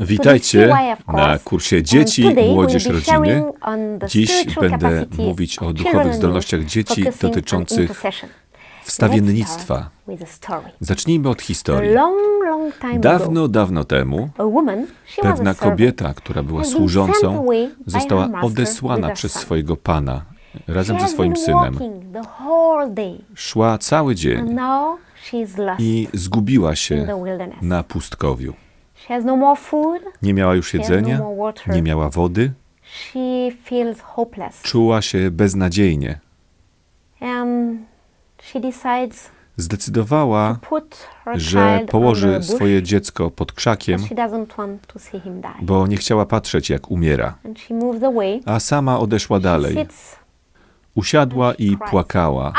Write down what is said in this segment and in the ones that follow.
Witajcie na kursie And Dzieci, Młodzież, Rodziny. Dziś będę mówić o duchowych zdolnościach dzieci dotyczących wstawiennictwa. Zacznijmy od historii. Dawno, dawno temu pewna kobieta, która była służącą, została odesłana przez swojego pana razem ze swoim synem. Szła cały dzień i zgubiła się na pustkowiu. She has no more food. Nie miała już has jedzenia, no more water. nie miała wody, She feels hopeless. czuła się beznadziejnie. Decides Zdecydowała, put her że położy swoje dziecko pod krzakiem, She doesn't want to see him die. bo nie chciała patrzeć, jak umiera. A sama odeszła dalej. Usiadła i płakała.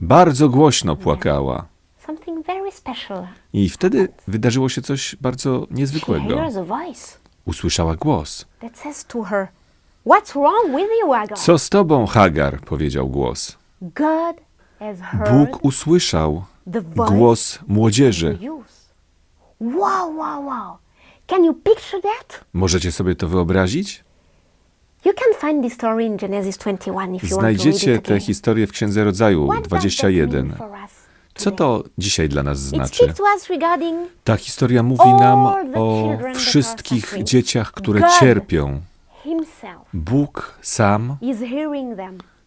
Bardzo głośno płakała. Something very special. I wtedy wydarzyło się coś bardzo She niezwykłego. hears a voice Usłyszała głos. that says to her, What's wrong with you, Agar? Co z tobą, Hagar? powiedział głos. God has heard Bóg usłyszał the voice głos młodzieży. you use. Wow, wow, wow. Can you picture that? Możecie sobie to wyobrazić? You can find this story in Genesis 21 if you want to Znajdziecie it tę again. historię w Księdze Rodzaju What does that mean 21. for us Co to dzisiaj dla nas znaczy? Ta historia mówi nam o wszystkich dzieciach, które cierpią. Bóg sam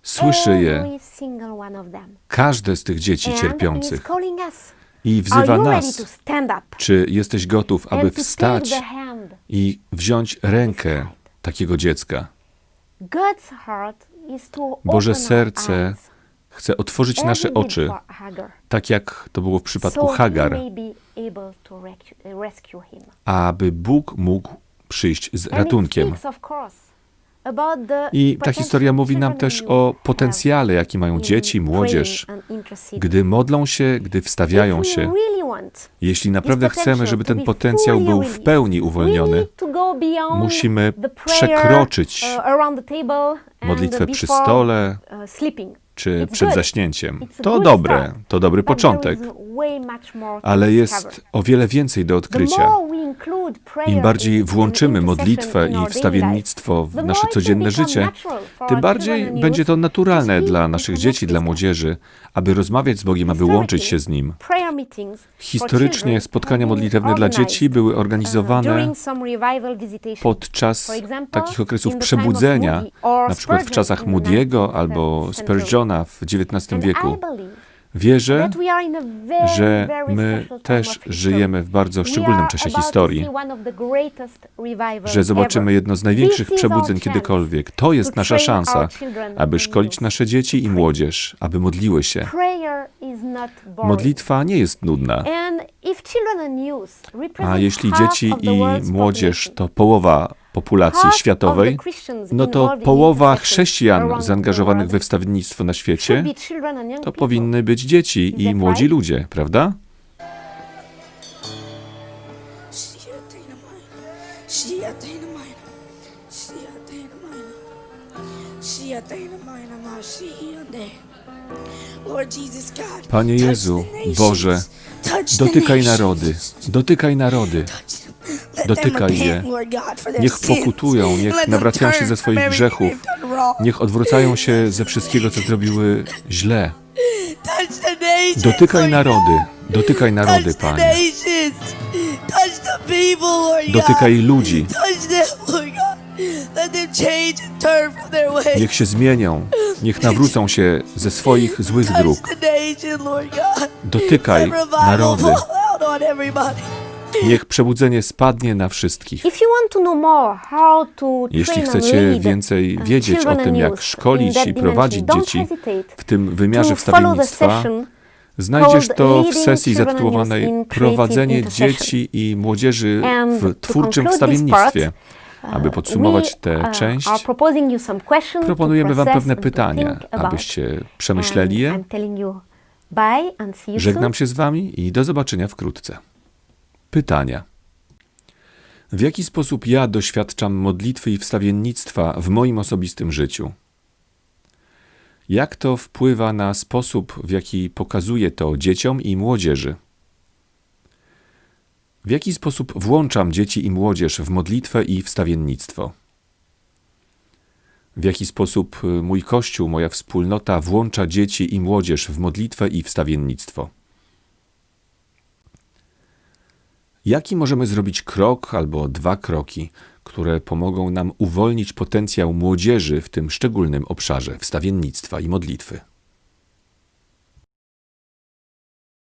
słyszy je, każde z tych dzieci cierpiących. i wzywa nas. Czy jesteś gotów, aby wstać i wziąć rękę takiego dziecka? Boże serce chce otworzyć as nasze oczy, tak jak to było w przypadku Hagar, aby Bóg mógł przyjść z ratunkiem. I ta historia mówi nam też o potencjale, jaki mają dzieci, młodzież, gdy modlą się, gdy wstawiają się. Jeśli naprawdę chcemy, żeby ten potencjał był w pełni uwolniony, musimy przekroczyć uh, modlitwę przy stole uh. Czy przed zaśnięciem. To dobre, start. to dobry początek, ale jest o wiele więcej do odkrycia. Im bardziej włączymy modlitwę i wstawiennictwo w nasze codzienne życie, tym bardziej będzie to naturalne dla naszych dzieci, dla młodzieży, aby rozmawiać z Bogiem, aby łączyć się z Nim. Historycznie spotkania modlitewne dla dzieci były uh, organizowane podczas takich okresów przebudzenia, na przykład w czasach Moody'ego 19th albo. Spurgeona w XIX wieku. Wierzę, że my też żyjemy w bardzo szczególnym czasie historii, że zobaczymy jedno z największych przebudzeń kiedykolwiek. To jest nasza szansa, aby szkolić nasze dzieci i młodzież, aby modliły się. Modlitwa nie jest nudna, a jeśli dzieci i młodzież to połowa populacji światowej, no to połowa chrześcijan zaangażowanych we world wstawiennictwo na świecie, to powinny być dzieci i młodzi ludzie, prawda? Panie Jezu. Boże, Dotykaj narody, dotykaj narody, dotykaj je. Niech pokutują, niech nawracają się ze swoich grzechów, niech odwracają się ze wszystkiego, co zrobiły źle. Dotykaj narody, dotykaj narody, Panie. Dotykaj ludzi, niech się zmienią, niech nawrócą się ze swoich złych dróg. Dotykaj narody, niech przebudzenie spadnie na wszystkich. Jeśli chcecie lead, więcej uh, wiedzieć o tym, jak szkolić i prowadzić dzieci w tym wymiarze wstawiennictwa, Znajdziesz to w sesji zatytułowanej Prowadzenie dzieci i młodzieży w twórczym wstawiennictwie. part, Aby podsumować We, tę uh, część, proponujemy Wam pewne pytania, abyście przemyśleli je. Żegnam się z Wami i do zobaczenia wkrótce. Pytania. W jaki sposób ja doświadczam modlitwy i wstawiennictwa w moim osobistym życiu? Jak to wpływa na sposób, w jaki pokazuję to dzieciom i młodzieży? W jaki sposób włączam dzieci i młodzież w modlitwę i wstawiennictwo? W jaki sposób y, mój Kościół, moja wspólnota włącza dzieci i młodzież w modlitwę i wstawiennictwo? Jaki możemy zrobić krok albo dwa kroki, które pomogą nam uwolnić potencjał młodzieży w tym szczególnym obszarze wstawiennictwa i modlitwy?